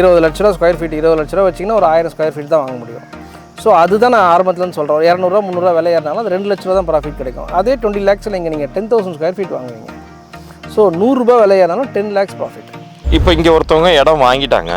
இருபது லட்ச ரூபா ஸ்கொயர் ஃபீட் இருபது லட்ச ரூபா வச்சிங்கன்னா ஒரு ஆயிரம் ஸ்கொயர் ஃபீட் தான் வாங்க முடியும். ஸோ அதுதான் நான் ஆரம்பத்துலன்னு சொல்கிறேன் ஒரு இரநூறுவா முந்நூறுவா விலை ஏறினாலும் அது ரெண்டு லட்ச ரூபா தான் ப்ராஃபிட் கிடைக்கும். அதே டுவெண்ட்டி லேக்ஸில் இங்கே நீங்கள் டென் தௌசண்ட் ஸ்கொயர் ஃபீட் வாங்குவீங்க. ஸோ நூறுரூபா விலை ஏறினாலும் டென் லேக்ஸ் ப்ராஃபிட் இப்போ இங்கே ஒருத்தவங்க இடம் வாங்கிட்டாங்க.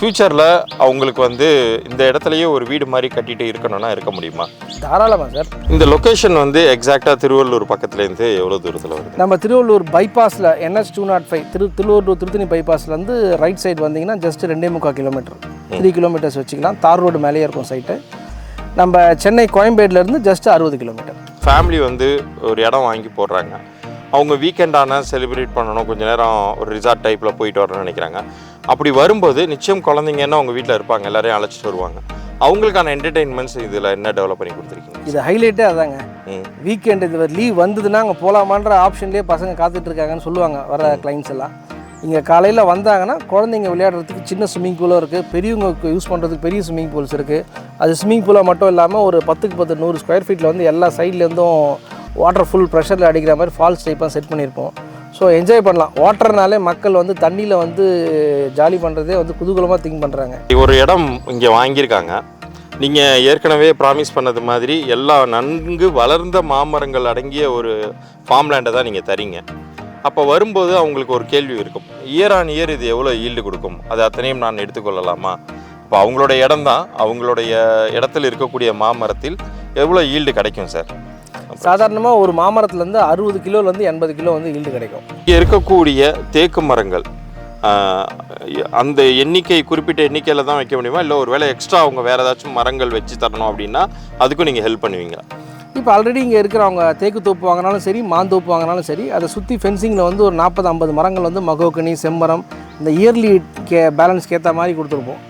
ஃப்யூச்சரில் அவங்களுக்கு வந்து இந்த இடத்துலையே ஒரு வீடு மாதிரி கட்டிட்டு இருக்கணும்னா இருக்க முடியுமா? தாராளமாக சார் இந்த லொக்கேஷன் வந்து எக்ஸாக்டாக திருவள்ளூர் பக்கத்துலேருந்து எவ்வளோ தூரத்தில் வருது? நம்ம திருவள்ளூர் பைபாஸில் என்எஸ் டூ நாட் ஃபைவ் திரு திருவள்ளூர் திருத்தணி பைபாஸ்லேருந்து ரைட் சைடு வந்தீங்கன்னா ஜஸ்ட் ரெண்டே முக்கால் கிலோமீட்டர் த்ரீ கிலோமீட்டர்ஸ் வச்சுக்கலாம். தார் ரோடு மேலேயே இருக்கும் சைட்டு நம்ம சென்னை கோயம்பேடுலேருந்து ஜஸ்ட் அறுபது கிலோமீட்டர் ஃபேமிலி வந்து ஒரு இடம் வாங்கி போடுறாங்க. அவங்க வீக்கெண்டான செலிப்ரேட் பண்ணணும். கொஞ்ச நேரம் ஒரு ரிசார்ட் டைப்பில் போயிட்டு வரணும்னு நினைக்கிறாங்க. அப்படி வரும்போது நிச்சயம் குழந்தைங்கன்னா அவங்க வீட்டில் இருப்பாங்க? எல்லாரையும் அழைச்சிட்டு வருவாங்க. அவங்களுக்கான என்டர்டெயின்மெண்ட்ஸ் இதில் என்ன டெவலப் பண்ணி கொடுத்துருக்கீங்க? இது ஹைலைட்டே அதாங்க. வீக்கெண்ட் இது லீவ் வந்ததுன்னா அங்கே போகலாமான்ற ஆப்ஷன்லேயே பசங்க காத்துட்டு இருக்காங்கன்னு சொல்லுவாங்க வர கிளைண்ட்ஸ் எல்லாம். இங்கே காலையில் வந்தாங்கன்னா குழந்தைங்க விளையாடுறதுக்கு சின்ன ஸ்விம்மிங் பூலும் இருக்குது பெரியவங்க யூஸ் பண்ணுறதுக்கு பெரிய ஸ்விம்மிங் பூல்ஸ் இருக்குது அது ஸ்விம்மிங் பூலாக மட்டும் இல்லாமல் ஒரு பத்துக்கு பத்து நூறு ஸ்கொயர் ஃபீட்டில் வந்து எல்லா சைட்லேருந்தும் வாட்டர் ஃபுல் ப்ரெஷரில் அடிக்கிற மாதிரி ஃபால்ஸ் டைப்பாக செட் பண்ணியிருப்போம். ஸோ என்ஜாய் பண்ணலாம். வாட்டர்னாலே மக்கள் வந்து தண்ணியில் வந்து ஜாலி பண்ணுறதே வந்து குதூகலமாக திங்க் பண்ணுறாங்க ஒரு இடம் இங்கே வாங்கியிருக்காங்க. நீங்கள் ஏற்கனவே ப்ராமிஸ் பண்ணது மாதிரி எல்லா நன்கு வளர்ந்த மாமரங்கள் அடங்கிய ஒரு ஃபார்ம் லேண்டை தான் நீங்கள் தரீங்க. அப்போ வரும்போது அவங்களுக்கு ஒரு கேள்வி இருக்கும். இயர் ஆன் இயர் இது எவ்வளோ ஈல்டு கொடுக்கும்? அது அத்தனையும் நான் எடுத்துக்கொள்ளலாமா? இப்போ அவங்களோட இடம் தான். அவங்களுடைய இடத்துல இருக்கக்கூடிய மாமரத்தில் எவ்வளோ ஈல்டு கிடைக்கும் சார் சாதாரணமாக ஒரு மாமரத்துலேருந்து அறுபது கிலோலேருந்து எண்பது கிலோ வந்து ஈல்டு கிடைக்கும். இங்கே இருக்கக்கூடிய தேக்கு மரங்கள் அந்த எண்ணிக்கை குறிப்பிட்ட எண்ணிக்கையில் தான் வைக்க முடியுமா? இல்லை ஒரு வேளை எக்ஸ்ட்ரா அவங்க வேறு ஏதாச்சும் மரங்கள் வச்சு தரணும் அப்படின்னா அதுக்கும் நீங்கள் ஹெல்ப் பண்ணுவீங்க இப்போ ஆல்ரெடி இங்கே இருக்கிறவங்க தேக்கு தோப்பு வாங்கினாலும் சரி மாந்தோப்பு வாங்கினாலும் சரி அதை சுற்றி ஃபென்சிங்கில் வந்து ஒரு நாற்பது ஐம்பது மரங்கள் வந்து மகோக்கனி செம்மரம் இந்த இயர்லி கே பேலன்ஸ்க்கு ஏற்ற மாதிரி கொடுத்துருப்போம்.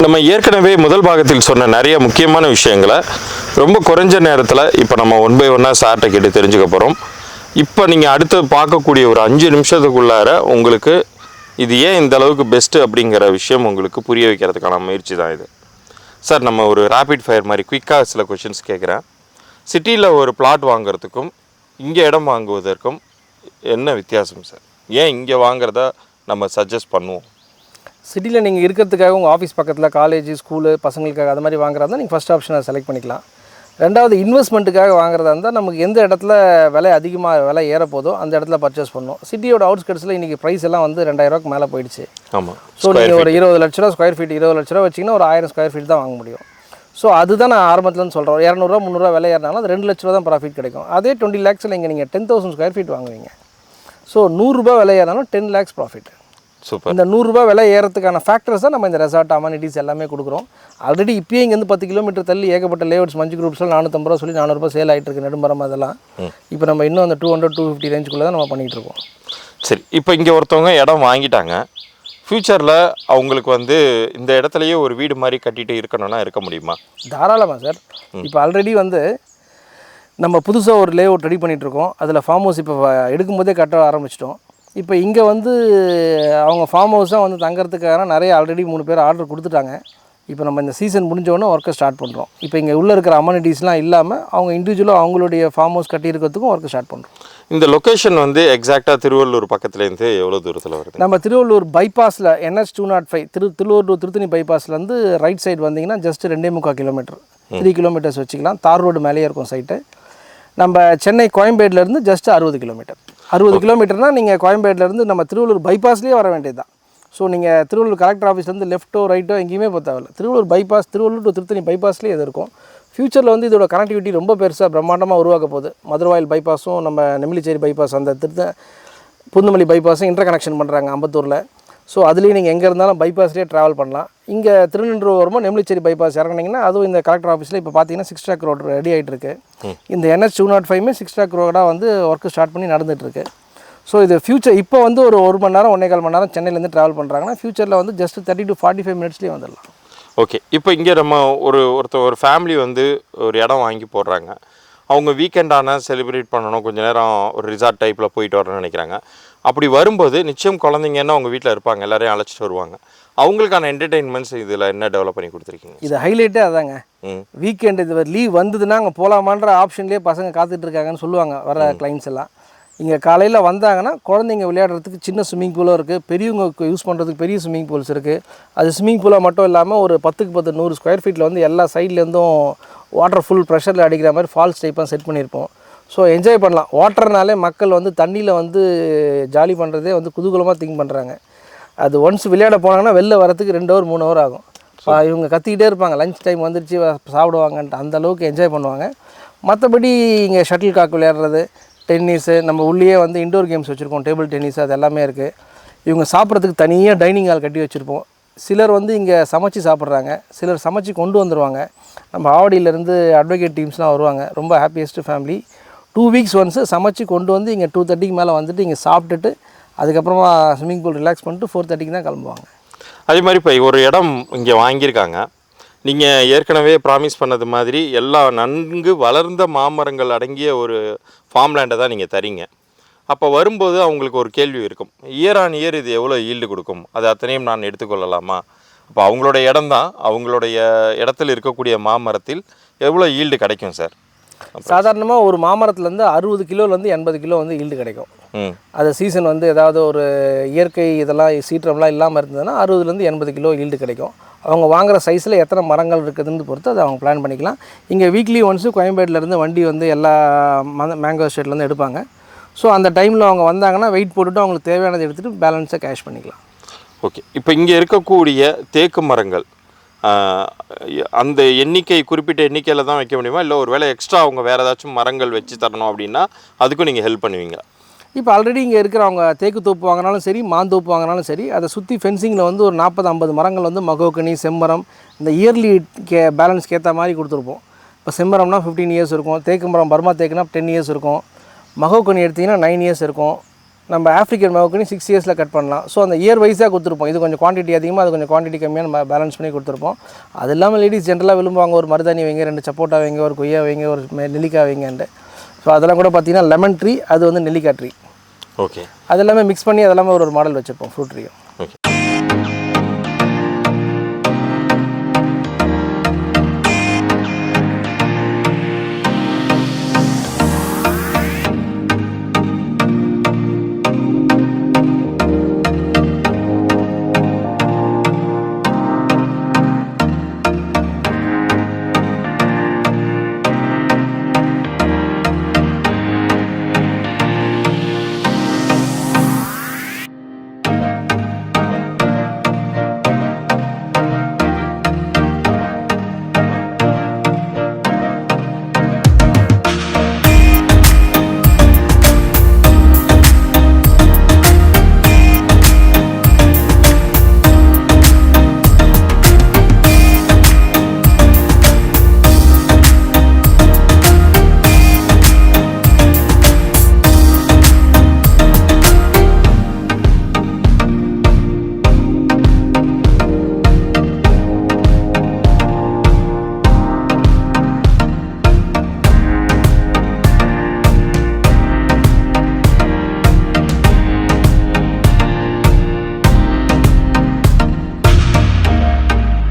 நம்ம ஏற்கனவே முதல் பாகத்தில் சொன்ன நிறைய முக்கியமான விஷயங்களை ரொம்ப குறைஞ்ச நேரத்தில் இப்போ நம்ம ஒன் பை ஒன்னாக சார்ட்டை கேட்டு தெரிஞ்சுக்க போகிறோம் இப்போ நீங்கள் அடுத்து பார்க்கக்கூடிய ஒரு அஞ்சு நிமிஷத்துக்குள்ளார உங்களுக்கு இது ஏன் இந்த அளவுக்கு பெஸ்ட்டு அப்படிங்கிற விஷயம் உங்களுக்கு புரிய வைக்கிறதுக்கான முயற்சி தான் இது. சார் நம்ம ஒரு ரேபிட் ஃபயர் மாதிரி குயிக்காக சில கொஷின்ஸ் கேட்குறேன் சிட்டியில் ஒரு பிளாட் வாங்குறதுக்கும் இங்கே இடம் வாங்குவதற்கும் என்ன வித்தியாசம் சார் ஏன் இங்கே வாங்குறத நம்ம சஜஸ்ட் பண்ணுவோம்? சிட்டியில் நீங்கள் இருக்கிறதுக்காக உங்கள் ஆஃபீஸ் பக்கத்தில் காலேஜ் ஸ்கூலு பசங்களுக்காக அது மாதிரி வாங்குறதா நீங்கள் ஃபஸ்ட் ஆப்ஷனை செலக்ட் பண்ணிக்கலாம். ரெண்டாவது இன்வெஸ்ட்மெண்ட்டுக்காக வாங்குறதா இருந்தால் நமக்கு எந்த இடத்துல விலை அதிகமாக விலை ஏற போதோ அந்த இடத்துல பர்ச்சேஸ் பண்ணணும். சிட்டியோட அவுட்ஸ்கட்ஸில் இன்றைக்கி ப்ரைஸ் எல்லாம் வந்து ரெண்டாயிரூவாக்கு மேலே போயிடுச்சு. ஆமாம் ஸோ நீங்கள் ஒரு இருபது லட்ச ரூபா ஸ்கொயர் ஃபீட் இருபது லட்ச ரூபா வச்சிங்கன்னா ஒரு ஆயிரம் ஸ்கொயர் ஃபீட் தான் வாங்க முடியும். ஸோ அதுதான் நான் ஆரம்பத்துலன்னு சொல்கிறேன் இரநூறுவா முந்நூறுவா விலை ஏறினாலும் அது ரெண்டு லட்ச ரூபா தான் ப்ராஃபிட் கிடைக்கும். அதே டுவெண்ட்டி லேக்ஸில் இங்கே நீங்கள் டென் தௌசண்ட் ஸ்கொயர் ஃபீட் வாங்குவீங்க. ஸோ நூறுரூபா விலை ஏறினாலும் டென் லேக்ஸ் ப்ராஃபிட் சூப்பர். இந்த நூறுரூபா விலை ஏறதுக்கான ஃபேக்டர்ஸ் தான் நம்ம இந்த ரெசார்ட் அமானிட்டிஸ் எல்லாமே கொடுக்குறோம். ஆல்ரெடி இப்பயே இங்கேருந்து பத்து கிலோமீட்டர் தள்ளி ஏகப்பட்ட லேஅவுட்ஸ் மஞ்சு குரூப்ஸில் நானூற்றம்பது ரூபா சொல்லி நானூறுபா சேல் ஆகிட்டு இருக்கு நெடுமரம் அதெல்லாம். இப்போ நம்ம இன்னும் அந்த டூ ஹண்ட்ரட் டூ ஃபிஃப்டி ரேஞ்சுக்குள்ளே தான் நம்ம பண்ணிகிட்டு இருக்கோம். சரி இப்போ இங்கே ஒருத்தவங்க இடம் வாங்கிட்டாங்க. ஃப்யூச்சரில் அவங்களுக்கு வந்து இந்த இடத்துலையே ஒரு வீடு மாதிரி கட்டிட்டு இருக்கணும்னா இருக்க முடியுமா? தாராளமாக சார். இப்போ ஆல்ரெடி வந்து நம்ம புதுசாக ஒரு லேஅவுட் ரெடி பண்ணிகிட்ருக்கோம் அதில் ஃபார்ம் ஹவுஸ் இப்போ எடுக்கும்போதே கட்ட ஆரம்பிச்சிட்டோம். இப்போ இங்கே வந்து அவங்க ஃபார்ம் ஹவுஸாக வந்து தங்கறதுக்காக நிறைய ஆல்ரெடி மூணு பேர் ஆர்டர் கொடுத்துட்டாங்க. இப்போ நம்ம இந்த சீசன் முடிஞ்சோடனே ஒர்க்கை ஸ்டார்ட் பண்ணுறோம் இப்போ இங்கே உள்ளே இருக்கிற அம்யூனிட்டிஸ்லாம் இல்லாமல் அவங்க இண்டிவிஜுவலாக அவங்களுடைய ஃபார்ம் ஹவுஸ் கட்டியிருக்கிறதுக்கும் ஒர்க்கு ஸ்டார்ட் பண்ணுறோம் இந்த லொக்கேஷன் வந்து எக்ஸாக்டாக திருவள்ளூர் பக்கத்துலேருந்து எவ்வளோ தூரத்தில் வருது? நம்ம திருவள்ளூர் பைபாஸில் என்எஸ் டூ நாட் ஃபைவ் திரு திருவள்ளூர் திருத்தணி பைபாஸ்லேருந்து ரைட் சைடு வந்தீங்கன்னா ஜஸ்ட் ரெண்டே முக்கால் கிலோமீட்டர் த்ரீ கிலோமீட்டர்ஸ் வச்சுக்கலாம். தார் ரோடு மேலேயே இருக்கும் சைட்டு நம்ம சென்னை கோயம்பேடுலேருந்து ஜஸ்ட் அறுபது கிலோமீட்டர் அறுபது கிலோமீட்டர்னால் நீங்கள் கோயம்பேட்டிலேருந்து நம்ம திருவள்ளூர் பைபாஸ்லேயே வர வேண்டியது தான் ஸோ நீங்கள் திருவள்ளூர் கலெக்டர் ஆஃபீஸ்லேருந்து லெஃப்ட்டோ ரைட்டோ எங்கேயுமே போக திருவள்ளூர் பைபாஸ் திருவள்ளூர் டு திருத்தணி பைபாஸ்லேயே இது இருக்கும். ஃப்யூச்சரில் வந்து இதோட கனெக்டிவிட்டி ரொம்ப பெருசாக பிரம்மாண்டமாக உருவாக்க போகுது. மதுரவாயில் பைபாஸும் நம்ம நெமிலிச்சேரி பைபாஸ் அந்த திருத்த புந்துமல்லி பைபாஸும் இன்டர் கனெக்ஷன் பண்ணுறாங்க அம்பத்தூரில். ஸோ அதுலேயும் நீங்கள் எங்கே இருந்தாலும் பைபாஸ்லேயே ட்ராவல் பண்ணலாம். இங்கே திருநின்று வரும்போது நெமிலிச்சேரி பைபாஸ் இறங்குனீங்கன்னா அதுவும் இந்த கலெக்டர் ஆஃபீஸில் இப்போ பார்த்தீங்கன்னா சிக்ஸ் ட்ராக் ரோடு ரெடி ஆகிட்டு இருக்கு. இந்த என்எஸ் டூ நாட் ஃபைவ்மே சிக்ஸ் ட்ராக் ரோடாக வந்து ஒர்க்கு ஸ்டார்ட் பண்ணி நடந்துட்டு இருக்கு. ஸோ இது ஃபியூச்சர் இப்போ வந்து ஒரு ஒரு மணி நேரம் ஒன்றே கால் மணி நேரம் சென்னையிலேருந்து ட்ராவல் பண்ணுறாங்கன்னா ஃபியூச்சரில் வந்து just thirty to forty five மினிட்ஸ்லேயே வந்துடலாம். ஓகே இப்போ இங்கே நம்ம ஒரு ஒருத்தர் ஒரு ஃபேமிலி வந்து ஒரு இடம் வாங்கி போடுறாங்க. அவங்க வீக்கெண்டான செலிப்ரேட் பண்ணணும். கொஞ்ச நேரம் ஒரு ரிசார்ட் டைப்பில் போயிட்டு வரணும்னு நினைக்கிறாங்க. அப்படி வரும்போது நிச்சயம் குழந்தைங்கன்னா அவங்க வீட்டில் இருப்பாங்க. எல்லாரையும் அழைச்சிட்டு வருவாங்க. அவங்களுக்கான என்டர்டெயின்மெண்ட்ஸ் இதில் என்ன டெவலப் பண்ணி கொடுத்துருக்கீங்க? இது ஹைலைட்டே அதாங்க. வீக்கெண்டு இது லீவ் வந்ததுன்னா அங்கே போகலாமான்ற ஆப்ஷன்லேயே பசங்க காத்துட்டு இருக்காங்கன்னு சொல்லுவாங்க வர கிளைண்ட்ஸ் எல்லாம். இங்கே காலையில் வந்தாங்கன்னா குழந்தைங்க விளையாடுறதுக்கு சின்ன ஸ்விம்மிங் பூலும் இருக்குது பெரியவங்க யூஸ் பண்ணுறதுக்கு பெரிய ஸ்விம்மிங் பூல்ஸ் இருக்குது அது ஸ்விம்மிங் பூலாக மட்டும் இல்லாமல் ஒரு பத்துக்கு பத்து நூறு ஸ்கொயர் ஃபீட்டில் வந்து எல்லா சைட்லேருந்தும் வாட்டர் ஃபுல் ப்ரெஷரில் அடிக்கிற மாதிரி ஃபால்ஸ் டைப்பாக செட் பண்ணியிருப்போம். ஸோ என்ஜாய் பண்ணலாம். வாட்டர்னாலே மக்கள் வந்து தண்ணியில் வந்து ஜாலி பண்ணுறதே வந்து குதூகலமாக திங்க் பண்ணுறாங்க அது ஒன்ஸ் விளையாட போனாங்கன்னா வெளில வரத்துக்கு ரெண்டு ஹவர் மூணு ஹவர் ஆகும். இவங்க கத்திக்கிட்டே இருப்பாங்க. லஞ்ச் டைம் வந்துருச்சு சாப்பிடுவாங்கன்ட்டு அந்த அளவுக்கு என்ஜாய் பண்ணுவாங்க. மற்றபடி இங்கே ஷட்டில் காக் விளையாடுறது டென்னிஸு நம்ம உள்ளேயே வந்து இண்டோர் கேம்ஸ் வச்சுருக்கோம். டேபிள் டென்னிஸ் அது எல்லாமே இருக்குது இவங்க சாப்பிட்றதுக்கு தனியாக டைனிங் ஹால் கட்டி வச்சுருப்போம். சிலர் வந்து இங்கே சமைச்சு சாப்பிட்றாங்க. சிலர் சமைச்சு கொண்டு வந்துடுவாங்க நம்ம ஆவடியிலேருந்து அட்வொகேட் டீம்ஸ்லாம் வருவாங்க. ரொம்ப happiest family two weeks once சமைச்சு கொண்டு வந்து இங்கே டூ தேர்ட்டிக்கு மேலே வந்துட்டு இங்கே சாப்பிட்டுட்டு அதுக்கப்புறமா ஸ்விம்மிங் பூல் ரிலாக்ஸ் பண்ணிட்டு ஃபோர் தேர்ட்டிக்கு தான் கிளம்புவாங்க. அதே மாதிரி இப்போ ஒரு இடம் இங்கே வாங்கியிருக்காங்க. நீங்கள் ஏற்கனவே ப்ராமிஸ் பண்ணது மாதிரி எல்லா நன்கு வளர்ந்த மாமரங்கள் அடங்கிய ஒரு ஃபார்ம் லேண்டை தான் நீங்கள் தரீங்க. அப்போ வரும்போது அவங்களுக்கு ஒரு கேள்வி இருக்கும். இயர் ஆன் இயர் இது எவ்வளோ ஈல்டு கொடுக்கும்? அது அத்தனையும் நான் எடுத்துக்கொள்ளலாமா? அப்போ அவங்களோட இடம் தான். அவங்களுடைய இடத்துல இருக்கக்கூடிய மாமரத்தில் எவ்வளோ ஈல்டு கிடைக்கும் சார் சாதாரணமாக ஒரு மாமரத்துலேருந்து அறுபது கிலோலேருந்து எண்பது கிலோ வந்து ஈல்டு கிடைக்கும். அது சீசன் வந்து ஏதாவது ஒரு இயற்கை இதெல்லாம் சீற்றம்லாம் இல்லாமல் இருந்ததுன்னா அறுபதுலேருந்து எண்பது கிலோ ஈல்டு கிடைக்கும். அவங்க வாங்குற சைஸில் எத்தனை மரங்கள் இருக்குதுன்னு பொறுத்து அதை அவங்க பிளான் பண்ணிக்கலாம். இங்கே வீக்லி ஒன்ஸு கோயம்பேட்டிலேருந்து வண்டி வந்து எல்லா மேங்கோ ஸ்டேட்லேருந்து எடுப்பாங்க. ஸோ அந்த டைமில் அவங்க வந்தாங்கன்னா வெயிட் போட்டுட்டு அவங்களுக்கு தேவையானதை எடுத்துகிட்டு பேலன்ஸாக கேஷ் பண்ணிக்கலாம். ஓகே இப்போ இங்கே இருக்கக்கூடிய தேக்கு மரங்கள் அந்த எண்ணிக்கை குறிப்பிட்ட எண்ணிக்கையில் தான் வைக்க முடியுமா? இல்லை ஒரு வேளை எக்ஸ்ட்ரா அவங்க வேறு ஏதாச்சும் மரங்கள் வச்சு தரணும் அப்படின்னா அதுக்கும் நீங்கள் ஹெல்ப் பண்ணுவீங்க இப்போ ஆல்ரெடி இங்கே இருக்கிறவங்க தேக்கு தோப்பு வாங்கினாலும் சரி மாந்தோப்பு வாங்கினாலும் சரி அதை சுற்றி ஃபென்சிங்கில் வந்து ஒரு நாற்பது ஐம்பது மரங்கள் வந்து மகோக்கனி செம்மரம் இந்த இயர்லி கே பேலன்ஸ்க்கு ஏற்ற மாதிரி கொடுத்துருப்போம். இப்போ செம்மரம்னா ஃபிஃப்டீன் இயர்ஸ் இருக்கும் தேக்கு மரம் பர்மா தேக்குனா டென் இயர்ஸ் இருக்கும். மகோக்கனி எடுத்திங்கன்னா நைன் இயர்ஸ் இருக்கும். நம்ம ஆஃப்ரிக்கன் மகோக்கனி சிக்ஸ் இயர்ஸில் கட் பண்ணலாம். ஸோ அந்த இயர் வைஸாக கொடுத்துருப்போம். இது கொஞ்சம் குவான்டிட்டி அதிகமாக அது கொஞ்சம் குவான்டிட்டி கம்மியாக நம்ம பேலன்ஸ் பண்ணி கொடுத்துருப்போம். அது இல்லாமல் லேடிஸ் ஜென்ரலாக விரும்புவாங்க ஒரு மருதாணி வைங்க ரெண்டு சப்போட்டா வைங்க ஒரு கொய்யா வைங்க ஒரு நெல்லிக்காய் வைங்கன்ட்டு. ஸோ அதெல்லாம் கூட பார்த்தீங்கன்னா லெமன் ட்ரீ அது வந்து நெல்லிக்காய் ட்ரீ ஓகே. அது எல்லாமே மிக்ஸ் பண்ணி அது எல்லாமே ஒரு ஒரு மாடல் வச்சுருப்போம் ஃப்ரூட் ட்ரீயும் ஓகே.